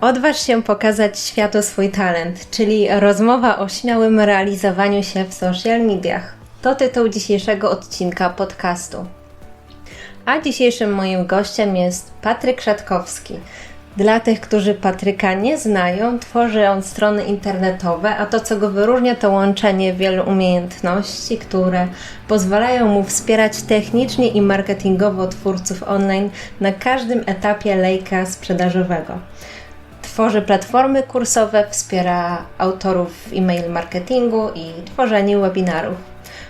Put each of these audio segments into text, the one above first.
Odważ się pokazać światu swój talent, czyli rozmowa o śmiałym realizowaniu się w social mediach. To tytuł dzisiejszego odcinka podcastu. A dzisiejszym moim gościem jest Patryk Szatkowski. Dla tych, którzy Patryka nie znają, tworzy on strony internetowe, a to, co go wyróżnia, to łączenie wielu umiejętności, które pozwalają mu wspierać technicznie i marketingowo twórców online na każdym etapie lejka sprzedażowego. Tworzy platformy kursowe, wspiera autorów e-mail marketingu i tworzenie webinarów.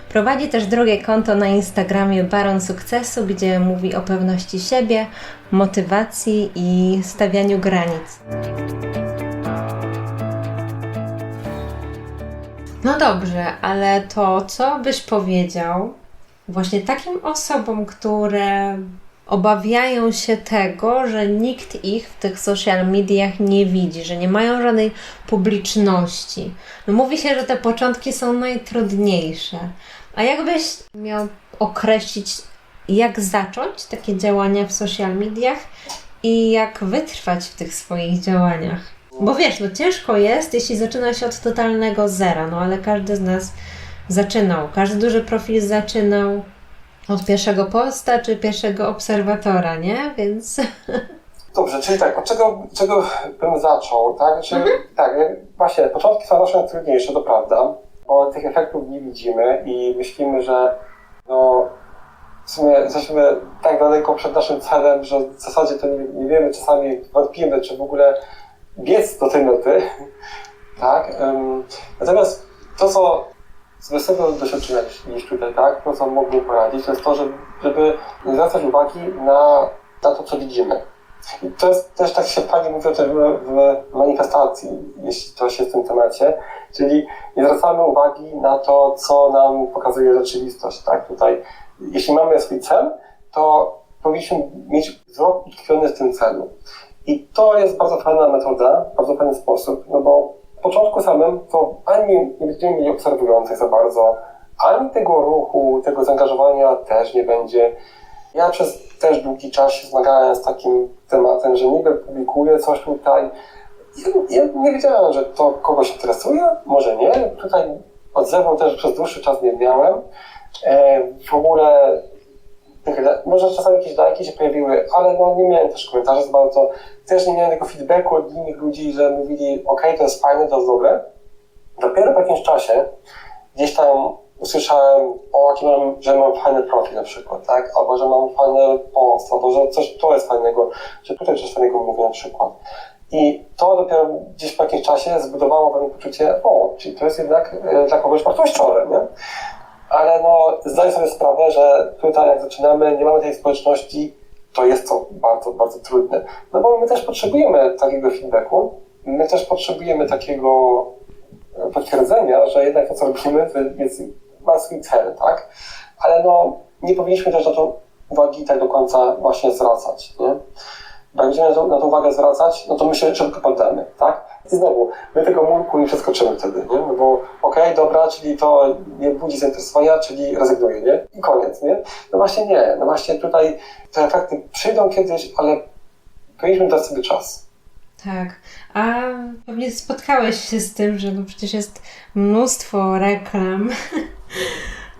Prowadzi też drugie konto na Instagramie Baron Sukcesu, gdzie mówi o pewności siebie, motywacji i stawianiu granic. No dobrze, ale to co byś powiedział właśnie takim osobom, które obawiają się tego, że nikt ich w tych social mediach nie widzi, że nie mają żadnej publiczności. No mówi się, że te początki są najtrudniejsze. A jakbyś miał określić, jak zacząć takie działania w social mediach i jak wytrwać w tych swoich działaniach? Bo wiesz, no ciężko jest, jeśli zaczyna się od totalnego zera, no ale każdy z nas zaczynał, każdy duży profil zaczynał od pierwszego posta czy pierwszego obserwatora, nie? Więc. Dobrze, czyli tak, od czego, czego bym zaczął, tak? Czy, mhm. Tak, właśnie, początki są zawsze najtrudniejsze, to prawda, bo tych efektów nie widzimy i myślimy, że no, w sumie jesteśmy tak daleko przed naszym celem, że w zasadzie to nie, nie wiemy, czasami wątpimy, czy w ogóle biec do tej mety, tak? Natomiast to, co z wesołego doświadczenia niż tutaj, tak? To, co mógłbym poradzić, to jest to, żeby, żeby nie zwracać uwagi na, na to, co widzimy. I to jest też tak się Pani mówi też w, w manifestacji, jeśli coś jest w tym temacie, czyli nie zwracamy uwagi na to, co nam pokazuje rzeczywistość, tak? Tutaj, jeśli mamy swój cel, to powinniśmy mieć wzrok utkwiony w tym celu. I to jest bardzo fajna metoda, bardzo fajny sposób, no bo początku samym to ani nie będziemy mieli obserwujących za bardzo, ani tego ruchu, tego zaangażowania też nie będzie. Ja przez też długi czas się zmagałem z takim tematem, że niby publikuję coś tutaj. Ja, ja nie wiedziałem, że to kogoś interesuje, może nie. Tutaj odzewu też przez dłuższy czas nie miałem. E, w ogóle może czasami jakieś lajki się pojawiły, ale no nie miałem też komentarzy za bardzo. Też nie miałem tego feedbacku od innych ludzi, że mówili, ok, to jest fajne, to jest dobre. Dopiero po jakimś czasie gdzieś tam usłyszałem, o, jaki mam, że mam fajny profil na przykład, tak? Albo, że mam fajny post, albo, że coś to jest fajnego, że tutaj coś fajnego mówię na przykład. I to dopiero gdzieś po jakimś czasie zbudowało we mnie poczucie, o, czyli to jest jednak e, dla kogoś wartościowe, nie? Ale no, zdaję sobie sprawę, że tutaj jak zaczynamy, nie mamy tej społeczności, to jest to bardzo, bardzo trudne. No bo my też potrzebujemy takiego feedbacku, my też potrzebujemy takiego potwierdzenia, że jednak to, co robimy, jest, ma swój cel, tak? Ale no, nie powinniśmy też na to uwagi tak do końca właśnie zwracać, nie? Będziemy na to uwagę zwracać, no to my się szybko poddamy, tak? I znowu, my tego murku nie przeskoczymy wtedy, nie? No bo okej, okay, dobra, czyli to nie budzi zainteresowania, czyli rezygnuję, nie? I koniec, nie? No właśnie nie. No właśnie tutaj te efekty przyjdą kiedyś, ale powinniśmy dać sobie czas. Tak. A pewnie spotkałeś się z tym, że no przecież jest mnóstwo reklam.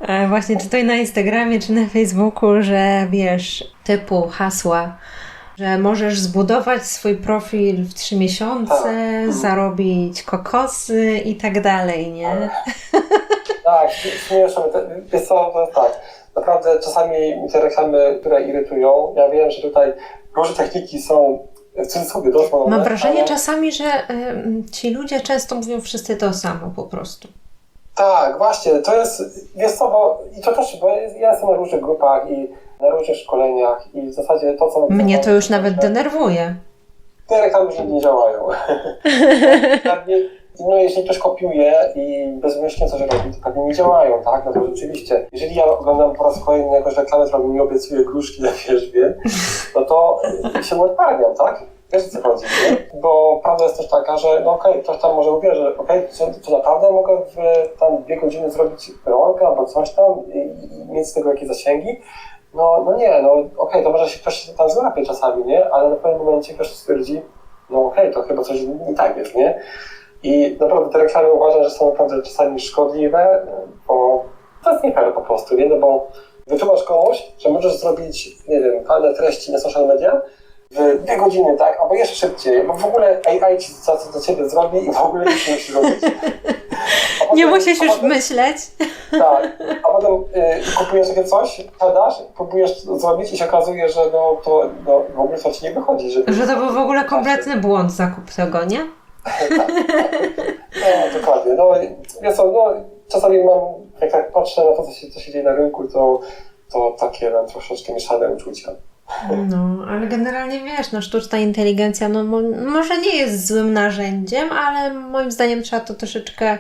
E, właśnie czy to na Instagramie, czy na Facebooku, że wiesz, typu hasła że możesz zbudować swój profil w trzy miesiące, tak. zarobić kokosy i tak dalej, nie? Tak, śmieszne. Wiesz co, to tak. Naprawdę czasami mi te reklamy, które irytują, ja wiem, że tutaj różne techniki są w cudzysłowie dosłowne. Mam wrażenie ale... czasami, że y, ci ludzie często mówią wszyscy to samo po prostu. Tak, właśnie, to jest, wiesz co, bo i to też, bo ja jestem na różnych grupach i na różnych szkoleniach i w zasadzie to, co... Mnie to już nawet denerwuje. Te reklamy już nie działają. no jeśli ktoś kopiuje i bezmyślnie coś robi, to pewnie nie działają, tak? No to rzeczywiście, jeżeli ja oglądam po raz kolejny jakąś reklamę, która mi obiecuje gruszki na wierzbie, no to się odparniam, tak? Wiesz co chodzi, nie? Bo prawda jest też taka, że no okej, okay, ktoś tam może uwierzy, że okej, okay, czy, czy naprawdę mogę w tam dwie godziny zrobić rolkę albo coś tam i, i mieć z tego jakieś zasięgi, no, no nie, no okej, okay, to może się ktoś tam złapie czasami, nie? Ale na pewnym momencie ktoś stwierdzi, no okej, to chyba coś nie tak jest, nie? I naprawdę te reklamy uważam, że są naprawdę czasami szkodliwe, bo to jest nie po prostu, nie? No bo wytłumacz komuś, że możesz zrobić, nie wiem, fajne treści na social media w dwie godziny, tak? Albo jeszcze szybciej, bo w ogóle AI ci co do ciebie zrobi i w ogóle nic nie musisz robić. Nie musisz już potem- myśleć. tak, a potem y, kupujesz takie coś, siadasz, próbujesz zrobić i się okazuje, że no, to no, w ogóle to ci nie wychodzi. Że, Że to był w ogóle kompletny błąd zakup tego, nie? tak, tak. No, dokładnie. No, wiesz co, no, czasami mam, jak tak patrzę na to, co się, co się dzieje na rynku, to, to takie mam troszeczkę mieszane uczucia. No, ale generalnie wiesz, no sztuczna inteligencja, no mo- może nie jest złym narzędziem, ale moim zdaniem trzeba to troszeczkę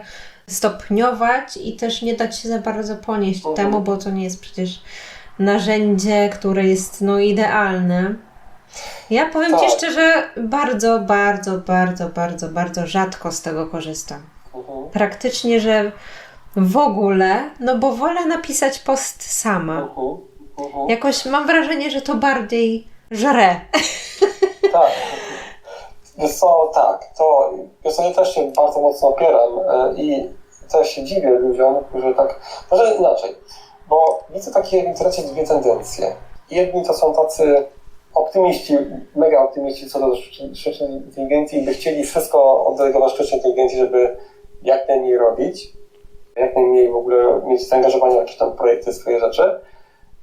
stopniować i też nie dać się za bardzo ponieść Mhm. temu, bo to nie jest przecież narzędzie, które jest no idealne. Ja powiem Ci Tak. szczerze, bardzo, bardzo, bardzo, bardzo, bardzo rzadko z tego korzystam. Mhm. Praktycznie, że w ogóle, no bo wolę napisać post sama. Mhm. Mhm. Jakoś mam wrażenie, że to bardziej żre. Tak. Wiesz co, tak, to wiesz co, ja też się bardzo mocno opieram e, i też się dziwię ludziom, którzy tak, może inaczej, bo widzę takie w internecie dwie tendencje. Jedni to są tacy optymiści, mega optymiści co do sztucznej inteligencji i by chcieli wszystko oddelegować sztucznej inteligencji, żeby jak najmniej robić, jak najmniej w ogóle mieć zaangażowanie w jakieś tam projekty, swoje rzeczy.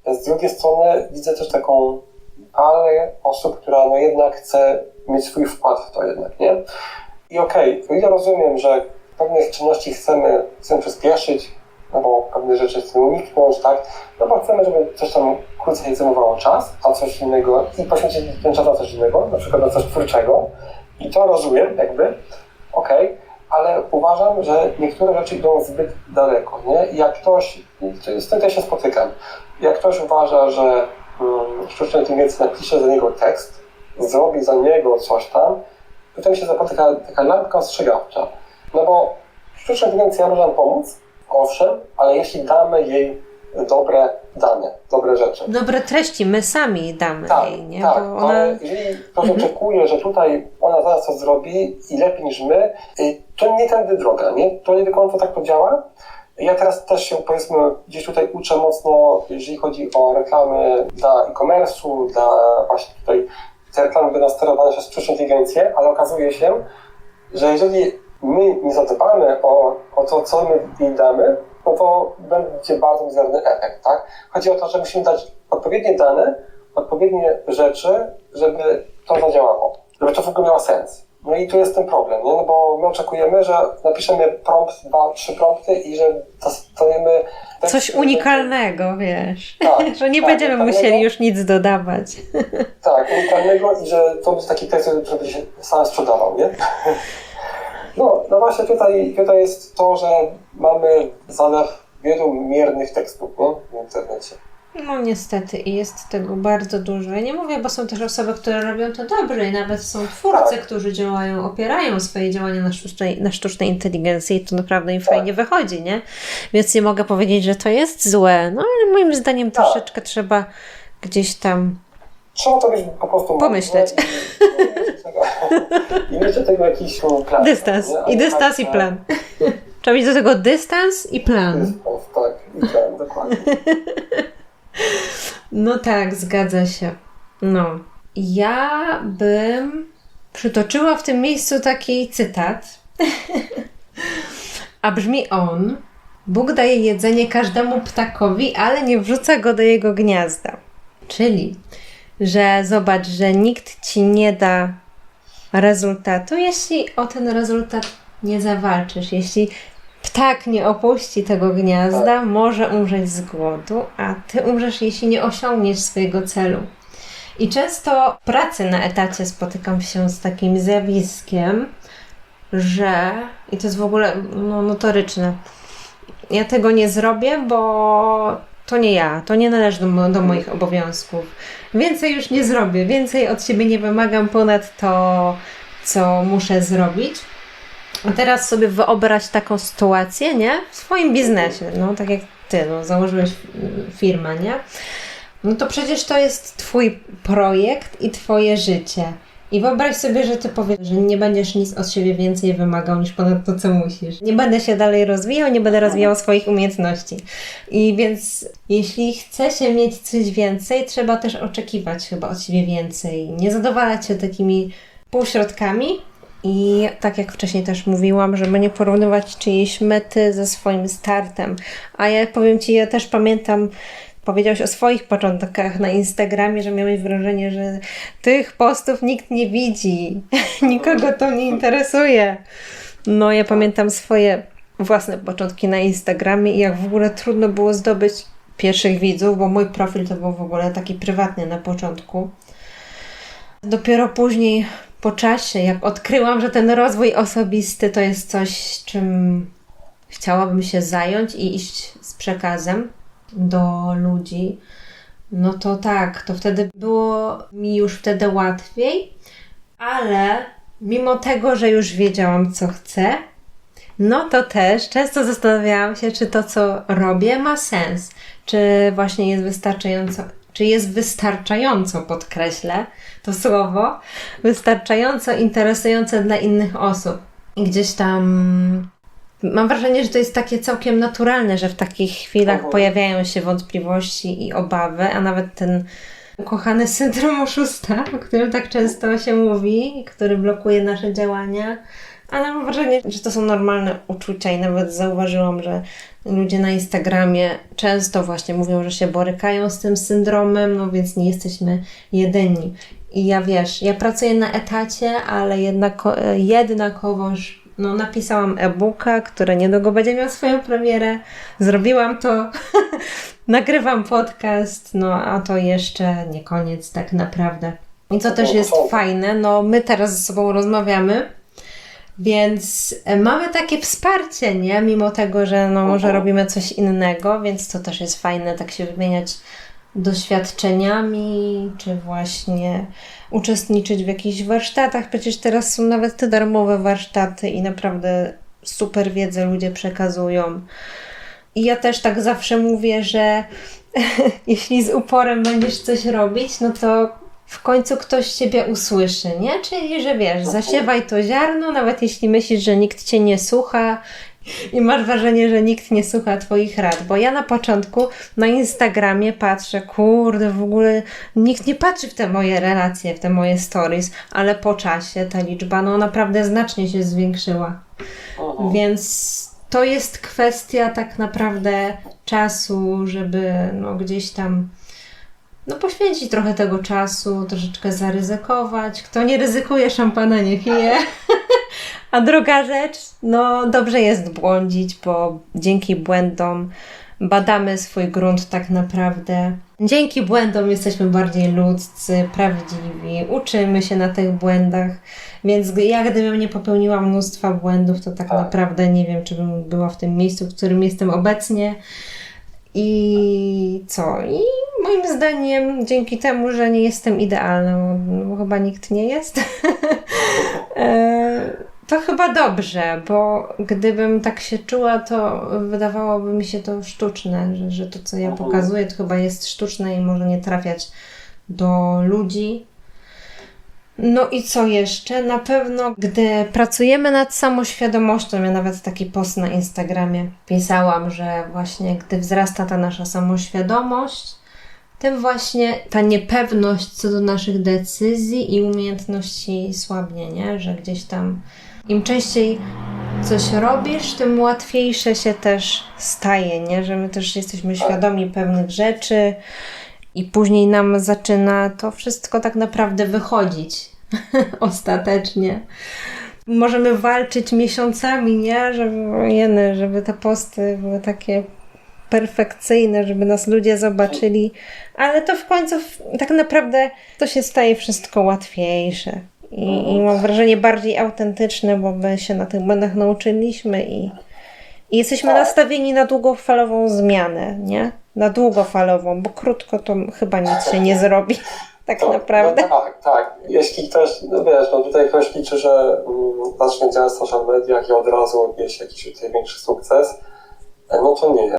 Z drugiej strony widzę też taką parę osób, która no jednak chce mieć swój wkład w to jednak, nie? I okej, o ile rozumiem, że pewnych czynności chcemy, chcemy przyspieszyć, no bo pewne rzeczy chcemy uniknąć, tak? No bo chcemy, żeby coś tam krócej zajmowało czas, a coś innego i poświęcić ten czas na coś innego, na przykład na coś twórczego. I to rozumiem, jakby, okej, ale uważam, że niektóre rzeczy idą zbyt daleko, nie? Jak ktoś, z tym też się spotykam, jak ktoś uważa, że um, sztuczna inteligencja napisze za niego tekst, zrobi za niego coś tam, potem się zapotyka taka lampka ostrzegawcza. No bo sztuczna inteligencja może nam pomóc, owszem, ale jeśli damy jej dobre dane, dobre rzeczy. Dobre treści my sami damy Tak, jej, nie? tak, Bo ona... ale jeżeli ktoś oczekuje, że tutaj ona zaraz coś zrobi i lepiej niż my, y, to nie tędy droga, nie? To nie do końca tak to działa. Ja teraz też się, powiedzmy, gdzieś tutaj uczę mocno, jeżeli chodzi o reklamy dla e-commerce'u, dla właśnie tutaj te reklamy będą sterowane przez sztuczną inteligencję, ale okazuje się, że jeżeli my nie zadbamy o, o to, co my jej damy, no to będzie bardzo mizerny efekt, tak? Chodzi o to, że musimy dać odpowiednie dane, odpowiednie rzeczy, żeby to zadziałało, żeby to w ogóle miało sens. No i tu jest ten problem, nie? No bo my oczekujemy, że napiszemy prompt, dwa, trzy prompty i że dostaniemy... Coś unikalnego, wiesz. Tak, że nie tak, będziemy musieli już nic dodawać. Tak, unikalnego i że to będzie taki tekst, który będzie się sam sprzedawał, nie? No, no właśnie tutaj, tutaj jest to, że mamy zalew wielu miernych tekstów nie? w internecie. No niestety i jest tego bardzo dużo. Ja nie mówię, bo są też osoby, które robią to dobrze i nawet są twórcy, Tak. którzy działają, opierają swoje działania na sztucznej, na sztucznej inteligencji i to naprawdę im Tak. fajnie wychodzi, nie? Więc nie mogę powiedzieć, że to jest złe, no ale moim zdaniem Tak. troszeczkę trzeba gdzieś tam Trzeba to być po prostu Pomyśleć. I, mieć do tego- jakiś plan. dystans. nie? A I dystans tak, i że- plan. Trzeba mieć do tego dystans i plan. Dystans, tak, i plan, dokładnie. No tak, zgadza się. No. Ja bym przytoczyła w tym miejscu taki cytat. A brzmi on: Bóg daje jedzenie każdemu ptakowi, ale nie wrzuca go do jego gniazda. Czyli, że zobacz, że nikt ci nie da rezultatu, jeśli o ten rezultat nie zawalczysz. Jeśli ptak nie opuści tego gniazda, może umrzeć z głodu, a ty umrzesz, jeśli nie osiągniesz swojego celu. I często w pracy na etacie spotykam się z takim zjawiskiem, że, i to jest w ogóle no, notoryczne, ja tego nie zrobię, bo to nie ja, to nie należy do, do moich obowiązków. Więcej już nie zrobię, więcej od siebie nie wymagam ponad to, co muszę zrobić. A teraz sobie wyobraź taką sytuację, nie? W swoim biznesie, no tak jak ty, no, założyłeś firmę, nie? No to przecież to jest twój projekt i twoje życie. I wyobraź sobie, że ty powiesz, że nie będziesz nic od siebie więcej wymagał niż ponad to, co musisz. Nie będę się dalej rozwijał, nie będę rozwijał swoich umiejętności. I więc jeśli chce się mieć coś więcej, trzeba też oczekiwać chyba od siebie więcej. Nie zadowalać się takimi półśrodkami. I tak jak wcześniej też mówiłam, żeby nie porównywać czyjejś mety ze swoim startem. A ja powiem Ci, ja też pamiętam, powiedziałeś o swoich początkach na Instagramie, że miałeś wrażenie, że tych postów nikt nie widzi, nikogo to nie interesuje. No, ja pamiętam swoje własne początki na Instagramie i jak w ogóle trudno było zdobyć pierwszych widzów, bo mój profil to był w ogóle taki prywatny na początku. Dopiero później, po czasie, jak odkryłam, że ten rozwój osobisty to jest coś, czym chciałabym się zająć i iść z przekazem do ludzi, no to tak, to wtedy było mi już wtedy łatwiej, ale mimo tego, że już wiedziałam, co chcę, no to też często zastanawiałam się, czy to, co robię, ma sens, czy właśnie jest wystarczająco, czy jest wystarczająco, podkreślę to słowo, wystarczająco interesujące dla innych osób. I gdzieś tam Mam wrażenie, że to jest takie całkiem naturalne, że w takich chwilach Mhm. pojawiają się wątpliwości i obawy, a nawet ten ukochany syndrom oszusta, o którym tak często się mówi, który blokuje nasze działania. Ale mam wrażenie, że to są normalne uczucia i nawet zauważyłam, że ludzie na Instagramie często właśnie mówią, że się borykają z tym syndromem, no więc nie jesteśmy jedyni. I ja wiesz, ja pracuję na etacie, ale jednako, jednakowoż no, napisałam e-booka, który niedługo będzie miał swoją premierę. Zrobiłam to, nagrywam podcast, no a to jeszcze nie koniec tak naprawdę. I co też jest fajne, no my teraz ze sobą rozmawiamy, więc e, mamy takie wsparcie, nie? Mimo tego, że no może Mhm. robimy coś innego, więc to też jest fajne, tak się wymieniać doświadczeniami, czy właśnie uczestniczyć w jakichś warsztatach. Przecież teraz są nawet te darmowe warsztaty i naprawdę super wiedzę ludzie przekazują. I ja też tak zawsze mówię, że jeśli z uporem będziesz coś robić, no to w końcu ktoś Ciebie usłyszy, nie? Czyli, że wiesz, zasiewaj to ziarno, nawet jeśli myślisz, że nikt Cię nie słucha i masz wrażenie, że nikt nie słucha Twoich rad. Bo ja na początku na Instagramie patrzę, kurde, w ogóle nikt nie patrzy w te moje relacje, w te moje stories, ale po czasie ta liczba no naprawdę znacznie się zwiększyła. Więc to jest kwestia tak naprawdę czasu, żeby no gdzieś tam no poświęcić trochę tego czasu, troszeczkę zaryzykować. Kto nie ryzykuje, szampana nie pije. A druga rzecz, no dobrze jest błądzić, bo dzięki błędom badamy swój grunt tak naprawdę. Dzięki błędom jesteśmy bardziej ludzcy, prawdziwi, uczymy się na tych błędach, więc ja gdybym nie popełniła mnóstwa błędów, to tak Tak. naprawdę nie wiem, czy bym była w tym miejscu, w którym jestem obecnie. I co? I moim zdaniem, dzięki temu, że nie jestem idealna, bo, bo chyba nikt nie jest, e, to chyba dobrze, bo gdybym tak się czuła, to wydawałoby mi się to sztuczne, że, że to, co ja Mhm. pokazuję, to chyba jest sztuczne i może nie trafiać do ludzi. No i co jeszcze? Na pewno, gdy pracujemy nad samoświadomością, ja nawet taki post na Instagramie pisałam, że właśnie gdy wzrasta ta nasza samoświadomość, tym właśnie ta niepewność co do naszych decyzji i umiejętności słabnie, nie? Że gdzieś tam im częściej coś robisz, tym łatwiejsze się też staje, nie? Że my też jesteśmy świadomi pewnych rzeczy i później nam zaczyna to wszystko tak naprawdę wychodzić ostatecznie. Możemy walczyć miesiącami, nie? Żeby, jeny, żeby te posty były takie perfekcyjne, żeby nas ludzie zobaczyli, ale to w końcu tak naprawdę to się staje wszystko łatwiejsze. I, I mam wrażenie bardziej autentyczne, bo my się na tych błędach nauczyliśmy i, i jesteśmy Tak. nastawieni na długofalową zmianę, nie? Na długofalową, bo krótko to chyba nic się nie zrobi. Tak To- naprawdę. No tak, tak. Jeśli ktoś, no wiesz, no tutaj ktoś liczy, że mm, zacznie działać w social mediach i od razu odniesie jakiś tutaj większy sukces, no to nie.